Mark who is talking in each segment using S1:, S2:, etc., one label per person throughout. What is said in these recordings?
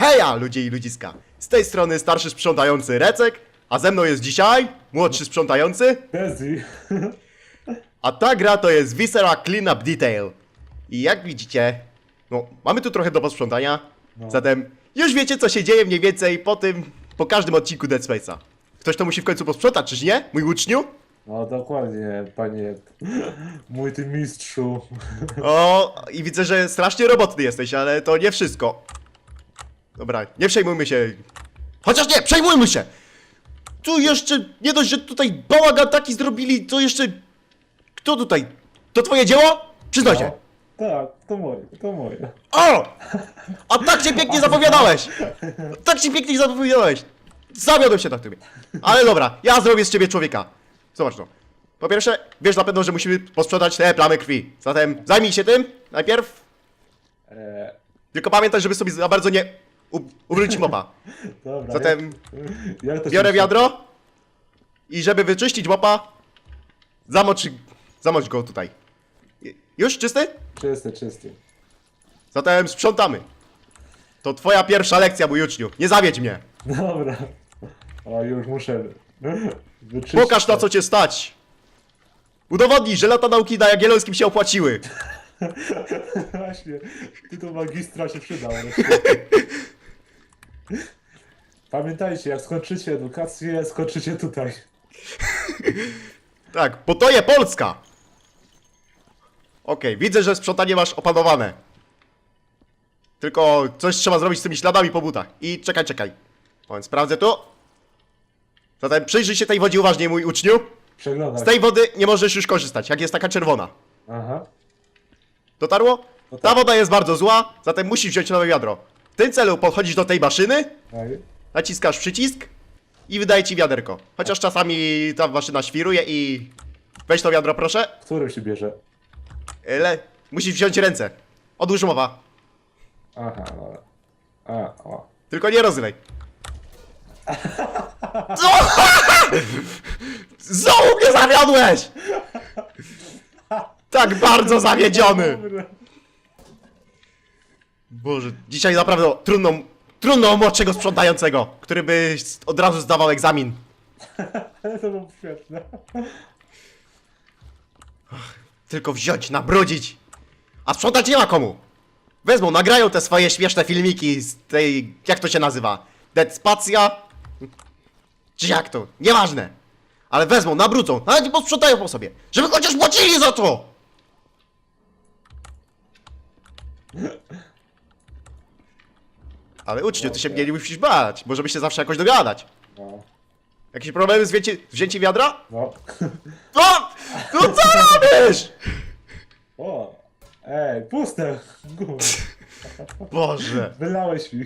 S1: Heja, ludzie i ludziska! Z tej strony starszy sprzątający Recek, a ze mną jest dzisiaj młodszy sprzątający,
S2: Dezi.
S1: a ta gra to jest Viscera Cleanup Detail. I jak widzicie, no, mamy tu trochę do posprzątania, zatem już wiecie co się dzieje mniej więcej po tym, po każdym odcinku Dead Space'a. Ktoś to musi w końcu posprzątać, czyż nie? Mój uczniu?
S2: No dokładnie, panie. Mój ty mistrzu.
S1: O, i widzę, że strasznie robotny jesteś, ale to nie wszystko. Dobra, nie przejmujmy się. Chociaż nie, przejmujmy się! Tu jeszcze, nie dość, że tutaj bałagan taki zrobili, to jeszcze... Kto tutaj? To twoje dzieło? Przyznaj się.
S2: Tak, to moje, to moje.
S1: O! A tak się pięknie zapowiadałeś! Tak się pięknie zapowiadałeś! Zawiodłem się na tobie. Ale dobra, ja zrobię z ciebie człowieka. Zobacz to. Po pierwsze, wiesz na pewno, że musimy posprzątać te plamy krwi. Zatem zajmij się tym najpierw.
S2: Eee,
S1: Tylko pamiętaj, żeby sobie za bardzo nie u- mopa.
S2: dobra.
S1: Zatem
S2: jak to
S1: biorę wiadro i żeby wyczyścić mopa, zamocz, zamocz go tutaj. Już czysty?
S2: Czysty, czysty.
S1: Zatem sprzątamy. To twoja pierwsza lekcja, mój uczniu. Nie zawiedź mnie.
S2: Dobra. O, już muszę. Wyczyścić.
S1: Pokaż na co cię stać. Udowodnij, że lata nauki na Jagiellońskim się opłaciły.
S2: Właśnie, tytuł magistra się przydał. Pamiętajcie, jak skończycie edukację, skończycie tutaj.
S1: Tak, bo to je Polska. Okej, widzę, że sprzątanie masz opanowane. Tylko coś trzeba zrobić z tymi śladami po butach. I czekaj, czekaj. Moment, sprawdzę tu. Zatem przyjrzyj się tej wodzie uważnie, mój uczniu.
S2: Przeglądać.
S1: Z tej wody nie możesz już korzystać, jak jest taka czerwona.
S2: Aha.
S1: Dotarło?
S2: No
S1: Ta woda jest bardzo zła, zatem musisz wziąć nowe wiadro. W tym celu podchodzisz do tej maszyny, naciskasz przycisk i wydaje ci wiaderko. Chociaż czasami ta maszyna świruje i... Weź to wiadro, proszę.
S2: Którym się bierze?
S1: Le... Musisz wziąć ręce. Odłóż mowa.
S2: Aha, dobra. A, o.
S1: Tylko nie rozlej. Co? Znowu mnie zawiodłeś! Tak bardzo zawiedziony!
S2: Dobra.
S1: Boże, dzisiaj naprawdę trudno, trudno o młodszego sprzątającego, który by od razu zdawał egzamin.
S2: To było świetne.
S1: Tylko wziąć, nabrudzić. A sprzątać nie ma komu. Wezmą, nagrają te swoje śmieszne filmiki z tej, jak to się nazywa? Dead Spacja? Czy jak to? Nieważne. Ale wezmą, nabrudzą, nawet nie posprzątają po sobie. Żeby chociaż płacili za to! Ale uczniu, ty się mnie nie musisz bać. Możemy się zawsze jakoś dogadać.
S2: No.
S1: Jakieś problemy z wzięci, wzięciem wiadra?
S2: No.
S1: No! No co robisz?
S2: O! Ej, puste! Gówno.
S1: Boże.
S2: Wylałeś mi.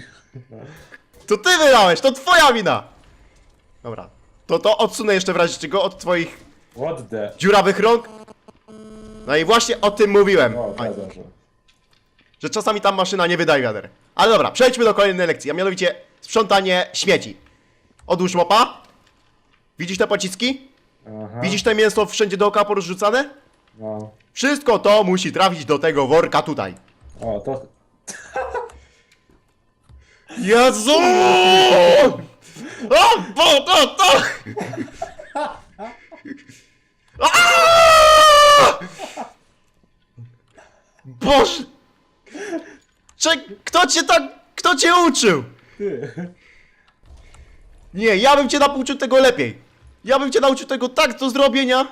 S1: To ty wylałeś, to twoja wina! Dobra. To to odsunę jeszcze w razie czego od twoich
S2: What the?
S1: dziurawych rąk. No i właśnie o tym mówiłem.
S2: O,
S1: Aj,
S2: się.
S1: Że czasami tam maszyna nie wydaje wiader. Ale dobra, przejdźmy do kolejnej lekcji, a mianowicie sprzątanie śmieci. Odłóż mopa. Widzisz te pociski?
S2: Aha.
S1: Widzisz te mięso wszędzie dookoła porozrzucane?
S2: No.
S1: Wszystko to musi trafić do tego worka tutaj.
S2: O, to...
S1: Jezu! O, bo to, to! Aaaa! Boże! Czek, kto cię tak, kto cię uczył?
S2: Ty.
S1: Nie, ja bym cię nauczył tego lepiej. Ja bym cię nauczył tego tak do zrobienia,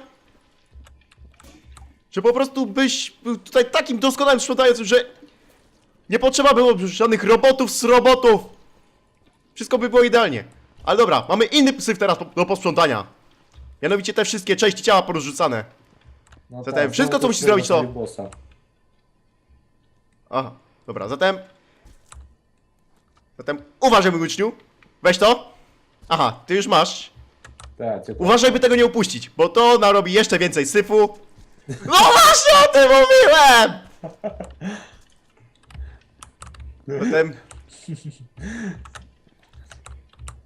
S1: że po prostu byś był tutaj takim doskonałym sprzątającym, że nie potrzeba było żadnych robotów z robotów. Wszystko by było idealnie. Ale dobra, mamy inny syf teraz po- do posprzątania. Mianowicie te wszystkie części ciała porozrzucane.
S2: No
S1: Zatem wszystko,
S2: znowu
S1: co musisz zrobić, to-
S2: bossa.
S1: Aha, dobra, zatem... Zatem uważaj, mój uczniu. Weź to. Aha, ty już masz.
S2: Tak,
S1: Uważaj, by tego nie upuścić, bo to narobi jeszcze więcej syfu. No właśnie o tym mówiłem! Potem...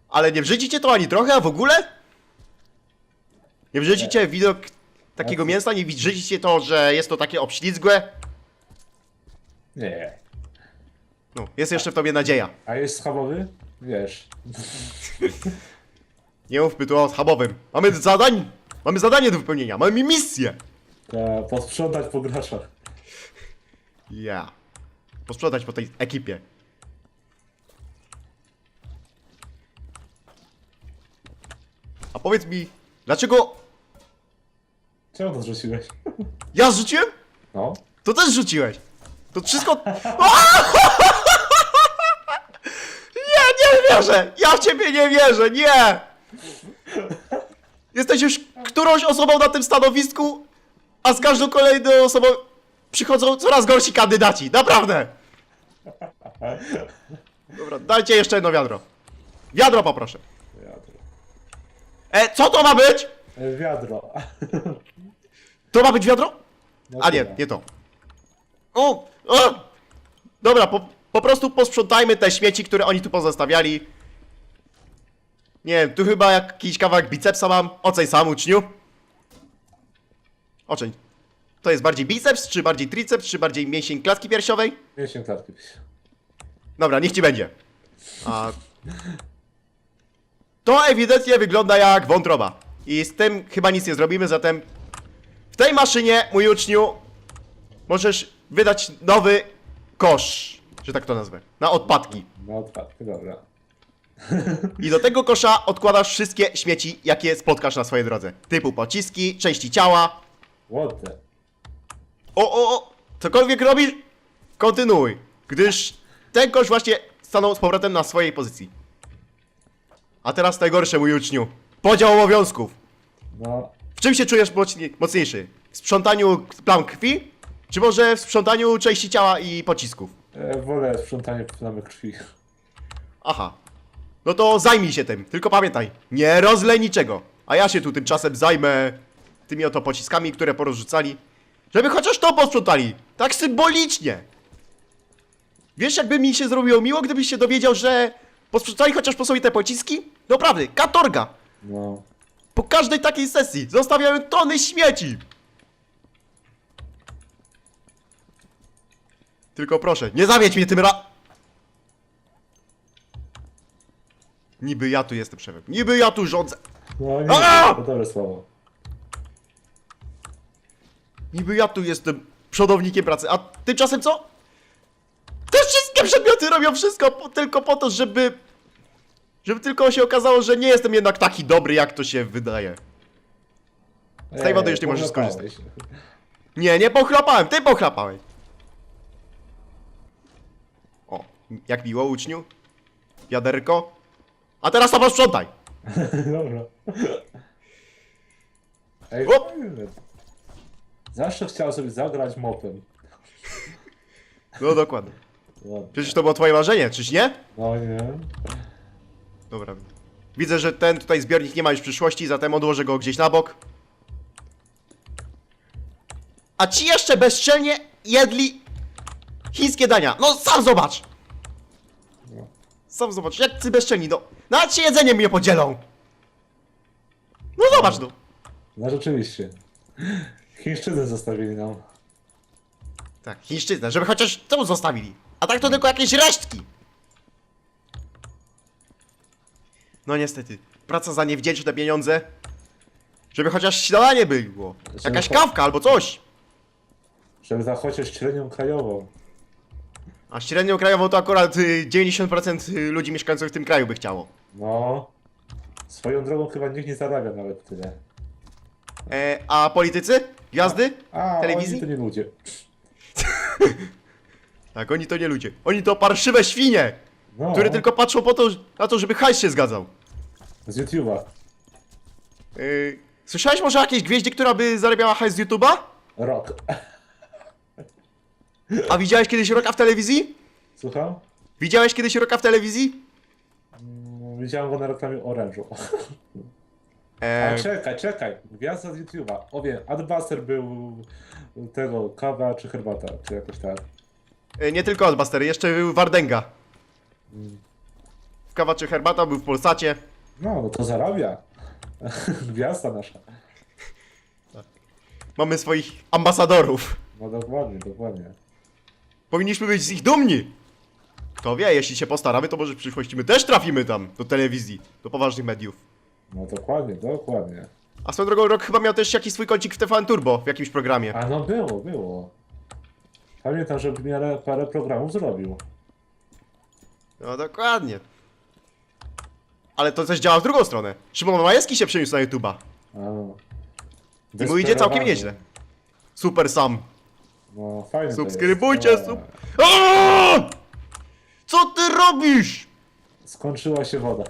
S1: Ale nie wrzucicie to ani trochę, a w ogóle? Nie wrzucicie widok takiego mięsa, nie wrzucicie to, że jest to takie obślizgłe?
S2: Nie.
S1: No, jest jeszcze w tobie nadzieja.
S2: A jest schabowy? Wiesz.
S1: Nie mówmy tu o schabowym. Mamy zadań, mamy zadanie do wypełnienia, mamy misję.
S2: Ta, posprzątać po graczach.
S1: Ja. Posprzątać po tej ekipie. A powiedz mi, dlaczego
S2: Czemu to zrzuciłeś?
S1: ja zrzuciłem?
S2: No.
S1: To też rzuciłeś. To wszystko... Nie, wierzę! Ja w ciebie nie wierzę, nie! Jesteś już którąś osobą na tym stanowisku, a z każdą kolejną osobą przychodzą coraz gorsi kandydaci, naprawdę! Dobra, dajcie jeszcze jedno wiadro. Wiadro poproszę.
S2: Wiadro.
S1: E, co to ma być?
S2: E, Wiadro.
S1: To ma być wiadro?
S2: No
S1: A nie, nie to. O, o! Dobra, po, po prostu posprzątajmy te śmieci, które oni tu pozostawiali. Nie wiem, tu chyba jakiś kawałek bicepsa mam. Oceń sam, uczniu. Oceń. To jest bardziej biceps, czy bardziej triceps, czy bardziej mięsień klatki piersiowej?
S2: Mięsień klatki.
S1: Dobra, niech ci będzie. A... To ewidentnie wygląda jak wątroba. I z tym chyba nic nie zrobimy, zatem w tej maszynie, mój uczniu, możesz wydać nowy kosz, że tak to nazwę, na odpadki.
S2: No odpadki, dobra.
S1: I do tego kosza odkładasz wszystkie śmieci, jakie spotkasz na swojej drodze. Typu pociski, części ciała.
S2: What the?
S1: O, o, o! Cokolwiek robisz, kontynuuj, gdyż ten kosz właśnie stanął z powrotem na swojej pozycji. A teraz najgorsze, mój uczniu. Podział obowiązków.
S2: No.
S1: W czym się czujesz mocni- mocniejszy? W sprzątaniu plam krwi? Czy może w sprzątaniu części ciała i pocisków?
S2: E, wolę sprzątanie plamy krwi.
S1: Aha. No to zajmij się tym, tylko pamiętaj, nie rozlej niczego. A ja się tu tymczasem zajmę tymi oto pociskami, które porozrzucali. Żeby chociaż to posprzątali. Tak symbolicznie. Wiesz, jakby mi się zrobiło miło, gdybyś się dowiedział, że posprzątali chociaż po sobie te pociski? Naprawdę, katorga.
S2: No.
S1: Po każdej takiej sesji zostawiają tony śmieci. Tylko proszę, nie zawiedź mnie tym ra... Niby ja tu jestem szefem. Niby ja tu rządzę.
S2: No nie,
S1: A!
S2: to dobre słowo.
S1: Niby ja tu jestem przodownikiem pracy. A tymczasem co? Te wszystkie przedmioty robią wszystko po, tylko po to, żeby... Żeby tylko się okazało, że nie jestem jednak taki dobry, jak to się wydaje. Z tej wody już nie możesz
S2: pochlapałeś.
S1: Nie, nie pochlapałem, ty pochlapałeś. O, jak miło uczniu. Wiaderko. A teraz to posprzątaj.
S2: Dobra. Ej,
S1: Op.
S2: fajne. Zawsze chciałem sobie zagrać mopem.
S1: No dokładnie.
S2: No,
S1: Przecież to było twoje marzenie, czyż nie?
S2: no nie.
S1: Dobra. Widzę, że ten tutaj zbiornik nie ma już przyszłości, zatem odłożę go gdzieś na bok. A ci jeszcze bezczelnie jedli chińskie dania. No sam zobacz! Sam zobacz, jak ty bezczelni, no. Nawet się jedzeniem nie podzielą. No zobacz, no.
S2: No rzeczywiście. Chińszczyzny zostawili nam.
S1: Tak, chińszczyznę, żeby chociaż to zostawili. A tak to tylko jakieś resztki. No niestety, praca za niewdzięczne pieniądze. Żeby chociaż śniadanie było. Jakaś kawka albo coś.
S2: Żeby za chociaż średnią krajową.
S1: A średnią krajową to akurat y, 90% ludzi mieszkających w tym kraju by chciało.
S2: No. Swoją drogą chyba nikt nie zarabia nawet tyle.
S1: E, a politycy? Gwiazdy?
S2: A,
S1: Telewizji?
S2: oni to nie ludzie.
S1: Tak, oni to nie ludzie. Oni to parszywe świnie,
S2: No.
S1: które tylko patrzą po to, na to, żeby hajs się zgadzał.
S2: Z YouTube'a.
S1: Y, słyszałeś może o jakiejś gwieździe, która by zarabiała hajs z YouTube'a?
S2: Rok.
S1: A widziałeś kiedyś Roka w telewizji?
S2: Słucham?
S1: Widziałeś kiedyś Roka w telewizji?
S2: Mm, Widziałem go na reklamie Orange'u. A
S1: E,
S2: czekaj, czekaj. Gwiazda z YouTube'a. O wiem, Adbuster był tego, kawa czy herbata, czy jakoś tak.
S1: e, nie tylko Adbuster, jeszcze był Wardenga. W kawa czy herbata był w Polsacie.
S2: No, no to zarabia. Gwiazda nasza.
S1: Mamy swoich ambasadorów.
S2: No dokładnie, dokładnie.
S1: Powinniśmy być z ich dumni. Kto wie, jeśli się postaramy, to może w przyszłości my też trafimy tam, do telewizji, do poważnych mediów.
S2: No dokładnie, dokładnie.
S1: A swoją drogą, Rok chyba miał też jakiś swój kącik w TVN Turbo, w jakimś programie.
S2: A no było, było. Pamiętam, że w miarę parę programów zrobił.
S1: No dokładnie. Ale to też działa w drugą stronę. Szymon Majewski się przeniósł na YouTube'a.
S2: A.
S1: I mu idzie całkiem nieźle. Super sam.
S2: No fajnie
S1: Subskrybujcie, sub... Aaaa! Co ty robisz?
S2: Skończyła się woda.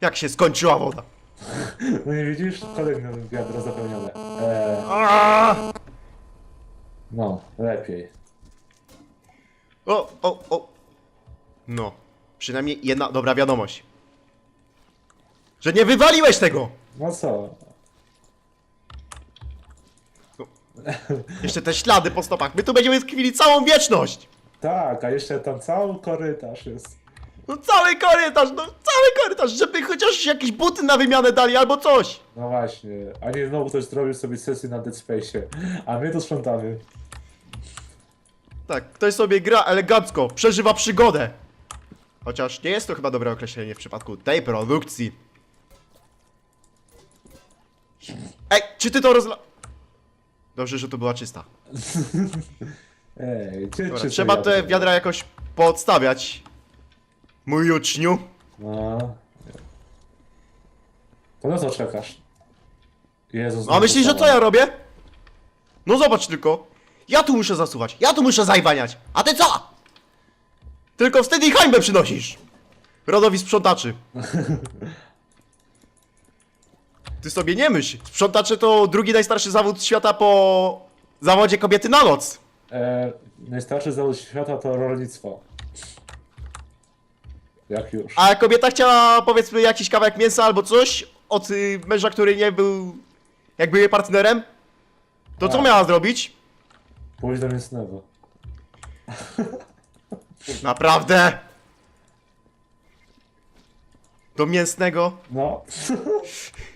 S1: Jak się skończyła woda?
S2: No nie widzisz? Kolejne wiadro zapełnione. Eee,
S1: Aaaa!
S2: no, lepiej.
S1: O, o, o. No. Przynajmniej jedna dobra wiadomość. Że nie wywaliłeś tego!
S2: No co?
S1: Jeszcze te ślady po stopach. My tu będziemy tkwili całą wieczność!
S2: Tak, a jeszcze tam cały korytarz jest.
S1: No cały korytarz, no cały korytarz, żeby chociaż jakieś buty na wymianę dali albo coś.
S2: No właśnie. A nie znowu ktoś zrobił sobie sesję na Dead Space. A my to sprzątamy.
S1: Tak, ktoś sobie gra elegancko, przeżywa przygodę. Chociaż nie jest to chyba dobre określenie w przypadku tej produkcji. Ej, czy ty to rozla... Dobrze, że to była czysta.
S2: Ej, gdzie
S1: Dobra,
S2: czy
S1: trzeba te wiadra jakoś podstawiać. Mój uczniu.
S2: No. To na co czekasz? Jezus.
S1: A myślisz, że co ja robię? No zobacz tylko. Ja tu muszę zasuwać, ja tu muszę zajwaniać. A ty co? Tylko wstyd i hańbę przynosisz. Rodowi sprzątaczy. Ty sobie nie myśl. Sprzątacze to drugi najstarszy zawód świata po zawodzie kobiety na noc.
S2: E, najstarszy zawód świata to rolnictwo. Jak już.
S1: A kobieta chciała powiedzmy jakiś kawałek mięsa albo coś od y, męża, który nie był jakby jej partnerem. To co
S2: A.
S1: miała zrobić?
S2: Pójdź do mięsnego.
S1: Naprawdę? Do mięsnego?
S2: No.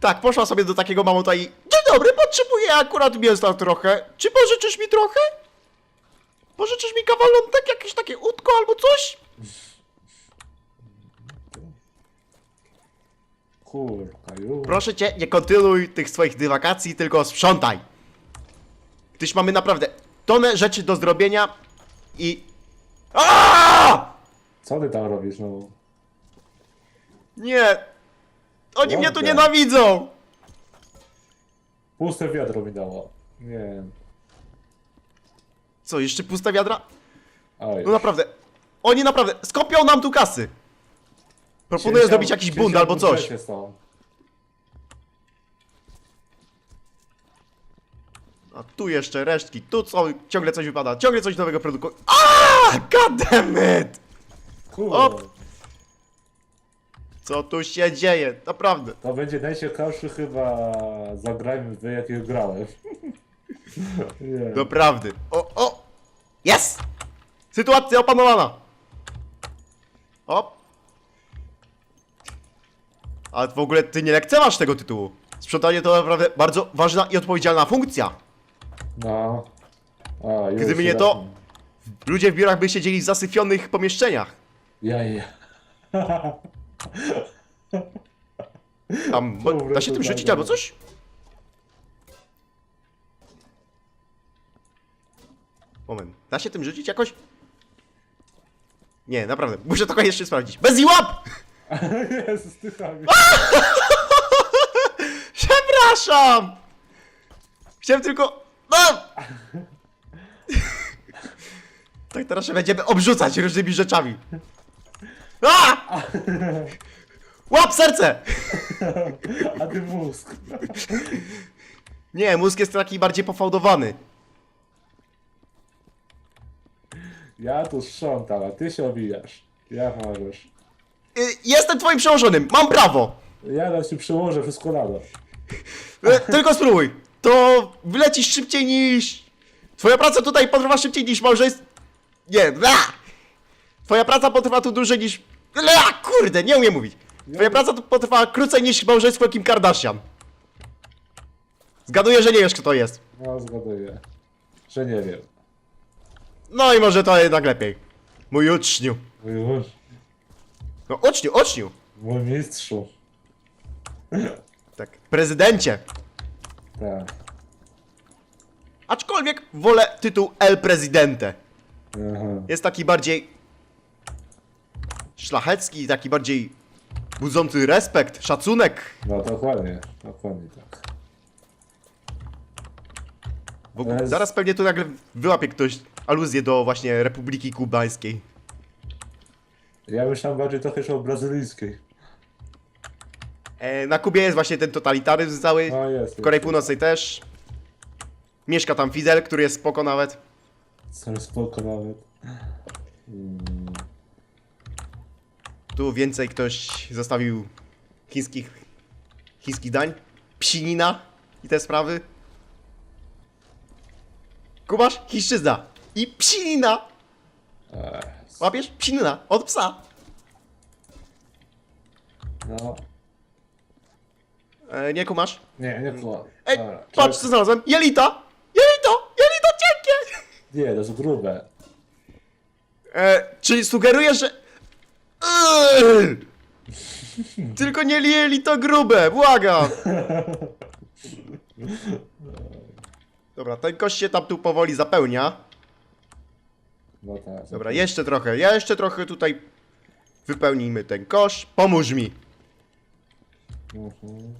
S1: Tak, poszła sobie do takiego mamuta i Dzień dobry, potrzebuję akurat mięsa trochę. Czy pożyczysz mi trochę? Pożyczysz mi kawalątek, jakieś takie łódko albo coś?
S2: Kurka, już.
S1: Proszę cię, nie kontynuuj tych swoich dywagacji, tylko sprzątaj. Gdyż mamy naprawdę tonę rzeczy do zrobienia i... Aaaa!
S2: Co ty tam robisz, no?
S1: Nie! Oni mnie tu nienawidzą!
S2: Puste wiadro mi dało. Nie wiem.
S1: Co, jeszcze puste wiadra?
S2: Oj.
S1: No naprawdę, oni naprawdę skopią nam tu kasy. Proponuję zrobić jakiś bunt albo coś.
S2: są.
S1: A tu jeszcze resztki, tu co, ciągle coś wypada, ciągle coś nowego produkują. Aaaa! God damn it!
S2: Kurde.
S1: Op. Co tu się dzieje? Naprawdę.
S2: To będzie najciekawszy chyba zagrajmy w jakiego grałem. Nie.
S1: Doprawdy. O, o! Jest! Sytuacja opanowana! O! Ale w ogóle ty nie lekceważ tego tytułu. Sprzątanie to naprawdę bardzo ważna i odpowiedzialna funkcja.
S2: No. A, już
S1: Gdyby nie to- Ludzie w biurach by siedzieli w zasypionych pomieszczeniach.
S2: Ja, ja.
S1: Tam, bo,
S2: Dobre
S1: da się tym rzucić albo coś? Moment, da się tym rzucić jakoś? Nie, naprawdę, muszę to koniecznie sprawdzić. Bez łap!
S2: Jezus, ty tam.
S1: Przepraszam! Chciałem tylko... No! Tak teraz się będziemy obrzucać różnymi rzeczami. A! Łap serce!
S2: A ty mózg.
S1: Nie, mózg jest taki bardziej pofałdowany.
S2: Ja tu sprzątam, a ty się obijasz. Jak możesz?
S1: Y, Jestem twoim przełożonym, mam prawo!
S2: Ja na ci przełożę wszystko na dół.
S1: E, Tylko spróbuj. To wylecisz szybciej niż... Twoja praca tutaj potrwa szybciej niż małżeństwo... Nie, bla! Twoja praca potrwa tu dłużej niż... Bla, kurde, nie umiem mówić. Twoja praca tu potrwa krócej niż małżeństwo Kim Kardashian. Zgaduję, że nie wiesz kto to jest.
S2: No, zgaduję. Że nie wiem.
S1: No i może to jednak lepiej. Mój uczniu.
S2: Mój mąż,
S1: No uczniu, uczniu.
S2: mój mistrzu.
S1: Tak, prezydencie.
S2: Tak.
S1: Aczkolwiek wolę tytuł El Presidente.
S2: Aha.
S1: Jest taki bardziej szlachecki, taki bardziej budzący respekt, szacunek.
S2: No dokładnie, dokładnie tak.
S1: W ogóle, zaraz pewnie tu nagle wyłapie ktoś aluzję do właśnie Republiki Kubańskiej.
S2: Ja myślałem bardziej trochę jeszcze o brazylijskiej.
S1: E, na Kubie jest właśnie ten totalitaryzm cały,
S2: No jest.
S1: w Korei
S2: jest.
S1: Północnej też. Mieszka tam Fidel, który jest spoko nawet.
S2: Co spoko nawet. Mm,
S1: Tu więcej ktoś zostawił chińskich, chińskich dań. Psinina i te sprawy. Kubasz? Chińszczyzna. I psinina.
S2: Ech,
S1: Łapiesz? Psinina. Od psa.
S2: no.
S1: E, nie kumasz?
S2: Nie, nie kłam.
S1: Ej,
S2: Dobra,
S1: patrz co znalazłem. Jelita. Jelito. Jelito cienkie.
S2: Nie, to jest grube.
S1: E, czyli sugerujesz, że... Tylko nie jelito grube, błagam. Dobra, ten kość się tam tu powoli zapełnia.
S2: No tak.
S1: Dobra, jeszcze trochę, jeszcze trochę tutaj wypełnijmy ten kosz. Pomóż mi.
S2: Mhm.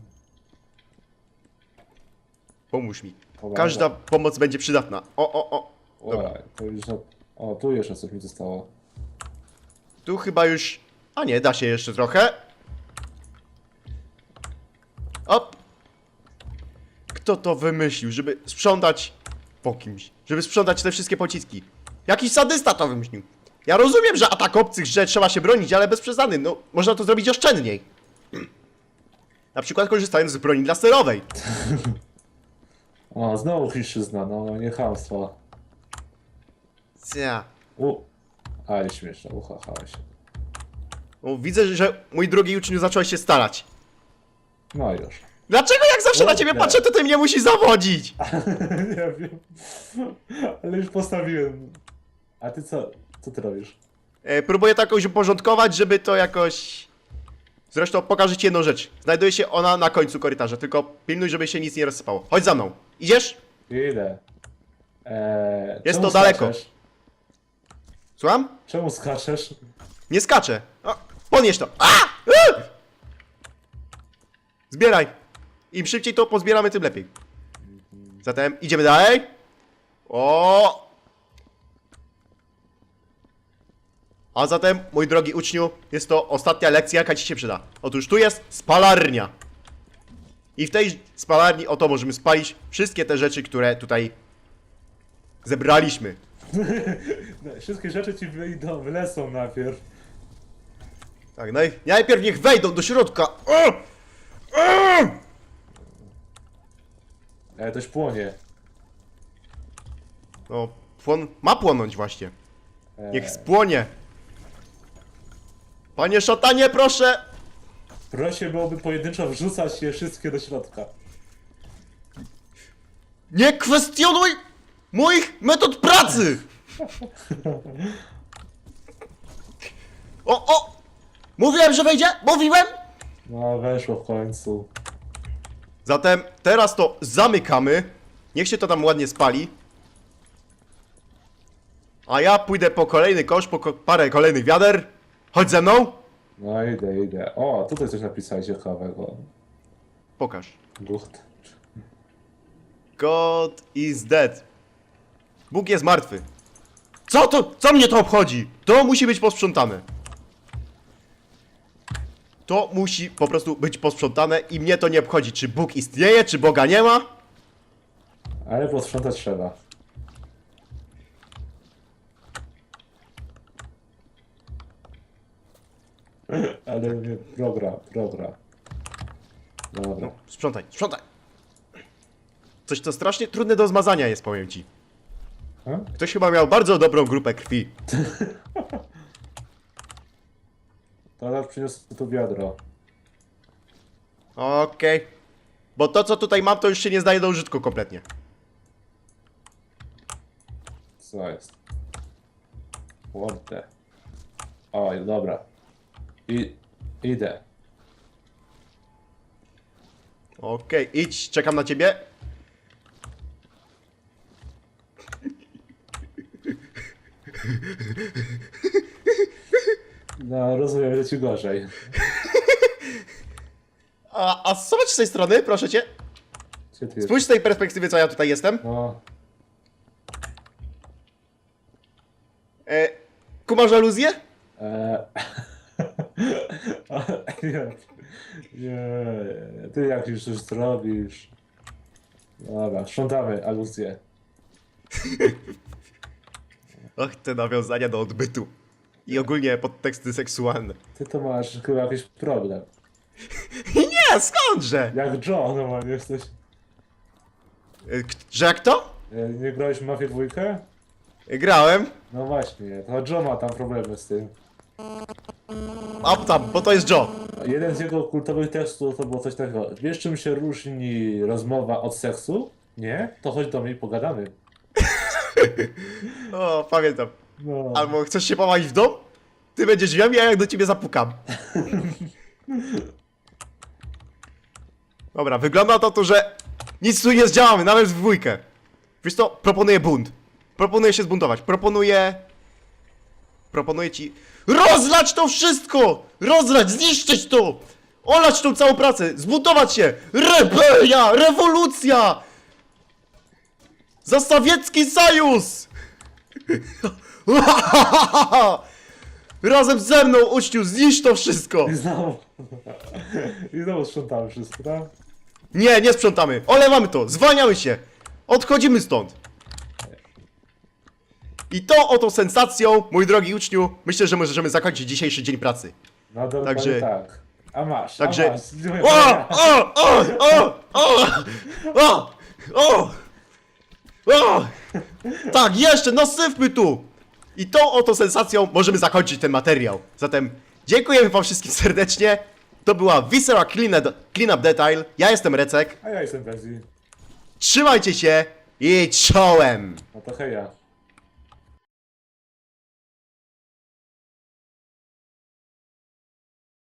S1: Pomóż mi. Każda pomoc będzie przydatna. O, o, o. Dobra.
S2: To już... O, tu jeszcze coś mi zostało.
S1: Tu chyba już... A nie, da się jeszcze trochę. Op. Kto to wymyślił, żeby sprzątać po kimś? Żeby sprzątać te wszystkie pociski? Jakiś sadysta to wymyślił. Ja rozumiem, że atak obcych, że trzeba się bronić, ale bez przesady. No, można to zrobić oszczędniej. Na przykład korzystając z broni laserowej.
S2: O, znowu chińszczyzna, no nie chamstwo.
S1: Ja.
S2: U. Ale śmieszne, uchachałeś się.
S1: Widzę, że mój drogi uczniu zacząłeś się starać.
S2: No już.
S1: Dlaczego jak zawsze na ciebie
S2: Kurde.
S1: patrzę, to ty mnie musisz zawodzić?
S2: nie wiem. Ale już postawiłem. A ty co? Co ty robisz?
S1: E, próbuję to jakoś uporządkować, żeby to jakoś... Zresztą pokażę ci jedną rzecz. Znajduje się ona na końcu korytarza, tylko pilnuj, żeby się nic nie rozsypało. Chodź za mną. Idziesz?
S2: Idę. Eee,
S1: Jest
S2: czemu
S1: to daleko.
S2: Skaczesz?
S1: Słucham?
S2: Czemu skaczesz?
S1: Nie skaczę. O, podnieś to. A! E! Zbieraj. Im szybciej to pozbieramy, tym lepiej. Zatem idziemy dalej. O! A zatem, mój drogi uczniu, jest to ostatnia lekcja, jaka ci się przyda. Otóż tu jest spalarnia. I w tej spalarni oto możemy spalić wszystkie te rzeczy, które tutaj zebraliśmy.
S2: No, wszystkie rzeczy ci wyjdą, wylecą najpierw.
S1: Tak, naj... najpierw niech wejdą do środka. O! O!
S2: Ale toś płonie.
S1: No, płon... ma płonąć właśnie.
S2: Eee,
S1: Niech spłonie. Panie szatanie, proszę!
S2: Proszę byłoby pojedynczo wrzucać je wszystkie do środka.
S1: Nie kwestionuj moich metod pracy! O, o! Mówiłem, że wejdzie? Mówiłem!
S2: No, weszło w końcu.
S1: Zatem teraz to zamykamy. Niech się to tam ładnie spali. A ja pójdę po kolejny kosz, po ko parę kolejnych wiader. Chodź ze mną.
S2: No idę, idę. O, tutaj coś napisałeś ciekawego.
S1: Pokaż.
S2: Gucht.
S1: God is dead. Bóg jest martwy. Co to? Co mnie to obchodzi? To musi być posprzątane. To musi po prostu być posprzątane i mnie to nie obchodzi, czy Bóg istnieje, czy Boga nie ma.
S2: Ale posprzątać trzeba. Ale progra, progra. Dobra.
S1: Sprzątaj, sprzątaj. Coś to strasznie trudne do zmazania jest, powiem ci. Ktoś chyba miał bardzo dobrą grupę krwi.
S2: Teraz przyniosę tu wiadro.
S1: Okej. Bo to, co tutaj mam, to już się nie zdaje do użytku kompletnie.
S2: Co jest? The? Oj, dobra. I... Idę.
S1: Okej, idź, czekam na ciebie.
S2: No, rozumiem, że ci gorzej.
S1: A, a zobacz z tej strony, proszę cię.
S2: Gdzie ty jest?
S1: Spójrz z tej perspektywy, co ja tutaj jestem.
S2: No,
S1: E, kumasz aluzję?
S2: Eee... nie, nie, ty jak już coś zrobisz. Dobra, sprzątamy aluzję.
S1: Och, te nawiązania do odbytu. I ogólnie podteksty seksualne.
S2: Ty to masz chyba jakiś problem.
S1: Nie, skądże?
S2: Jak John normalnie jesteś.
S1: E, k- że jak to?
S2: E, Nie grałeś w Mafię dwójkę?
S1: E, Grałem.
S2: No właśnie, to John ma tam problemy z tym.
S1: A tam, bo to jest Joe.
S2: Jeden z jego kultowych tekstów to było coś takiego. Wiesz czym się różni rozmowa od seksu? Nie? To chodź do mnie i pogadamy.
S1: O, pamiętam.
S2: No.
S1: Albo chcesz się pomawić w dom? Ty będziesz drzwiami, a ja do ciebie zapukam. Dobra, wygląda to, to, że nic tu nie zdziałamy, nawet w dwójkę. Wiesz co, proponuję bunt. Proponuję się zbuntować. Proponuję... Proponuję ci... ROZLAć to wszystko! Rozlać, zniszczyć to! Olać tą całą pracę! Zbuntować się! Rebelia! Rewolucja! Zastawiecki Sajus! Razem ze mną, uczciu, zniszcz to wszystko!
S2: I znowu. I znowu sprzątamy wszystko, tak?
S1: Nie, nie sprzątamy. Olewamy to, zwalniamy się. Odchodzimy stąd. I to oto sensacją, mój drogi uczniu, myślę, że możemy zakończyć dzisiejszy dzień pracy.
S2: Nadal
S1: Także-
S2: tak. A masz,
S1: Także-
S2: a masz.
S1: O! O! O! O! O! O! O! Tak, jeszcze, nasypmy tu! I tą oto sensacją możemy zakończyć ten materiał. Zatem dziękujemy wam wszystkim serdecznie. To była Viscera Clean, Clean Detail. Ja jestem Recek.
S2: A ja jestem Bezji.
S1: Trzymajcie się i czołem!
S2: No to heja.